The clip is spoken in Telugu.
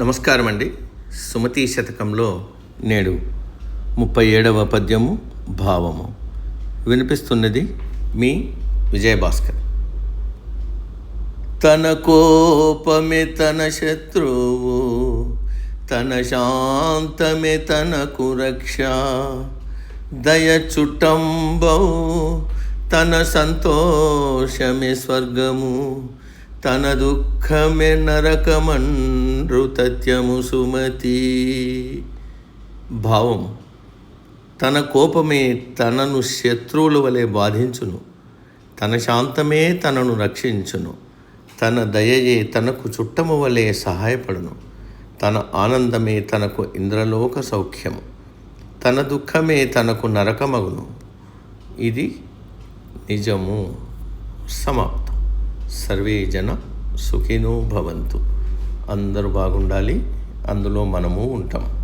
నమస్కారం అండి సుమతి శతకంలో నేడు ముప్పై ఏడవ పద్యము భావము. వినిపిస్తున్నది మీ విజయభాస్కర్. తన కోపమే తన శత్రువు తన శాంతమే తనకు రక్ష. దయ చుట్టంబౌ తన సంతోషమే స్వర్గము తన దుఃఖమే నరకమన్ నృతత్యము సుమతి. భావం తన కోపమే తనను శత్రువుల వలె బాధించును. తన శాంతమే తనను రక్షించును. తన దయయే తనకు చుట్టము వలె సహాయపడును. తన ఆనందమే తనకు ఇంద్రలోక సౌఖ్యము. తన దుఃఖమే తనకు నరకమగును. ఇది నిజము. సమాప్తం. సర్వే జన సుఖినో భవంతు. అందరూ బాగుండాలి అందులో మనము ఉంటాం.